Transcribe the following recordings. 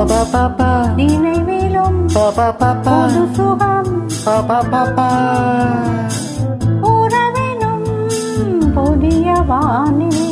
பா பா பா நினைவிலும் பா பா பா பா புது சுகம் பா பா பா பா உறவினும் புதிய வானில்.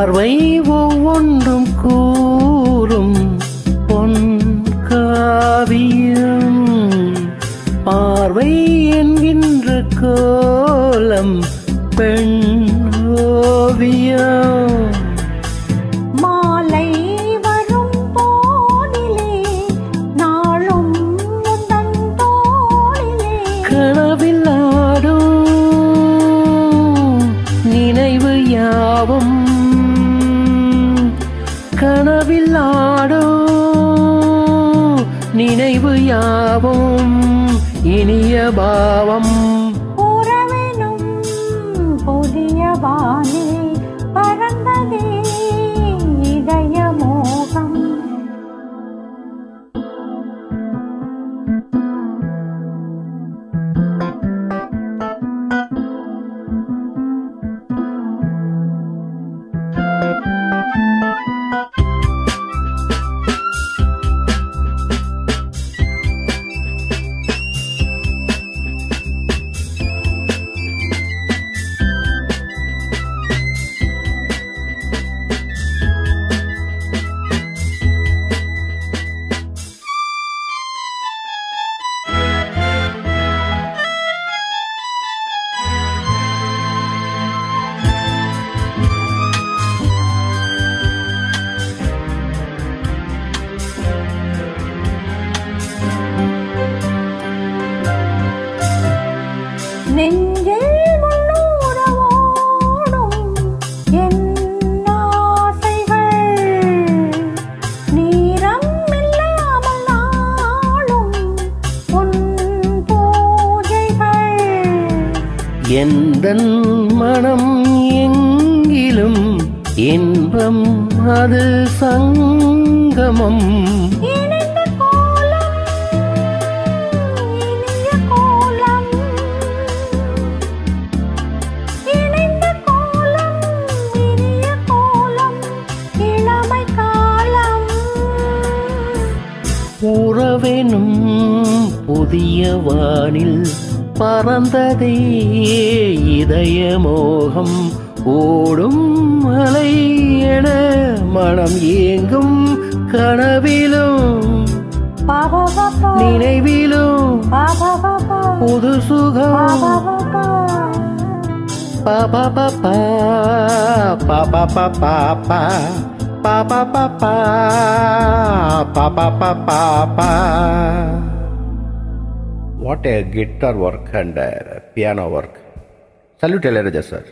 பார்வை ஒவ்வொன்றும் கூறும் பொன் காவியம். பார்வை என்கின்ற கோலம் பெண் நினைவு யாவும்? இனிய பாவம். புதிய வானில் எந்தன் மனம் எங்கிலும் இன்பம் அது சங்கமம். உறவெனும் புதிய வானில் பறந்ததே இதய மோகம் ஓடும் மலை என மனம் ஏங்கும் கனவிலும் பாபா பாபா நினைவிலும் பாபா பாபா புது சுகம் Baba pa pa pa pa pa pa pa pa pa what a guitar work and piano work salute Elaraja sir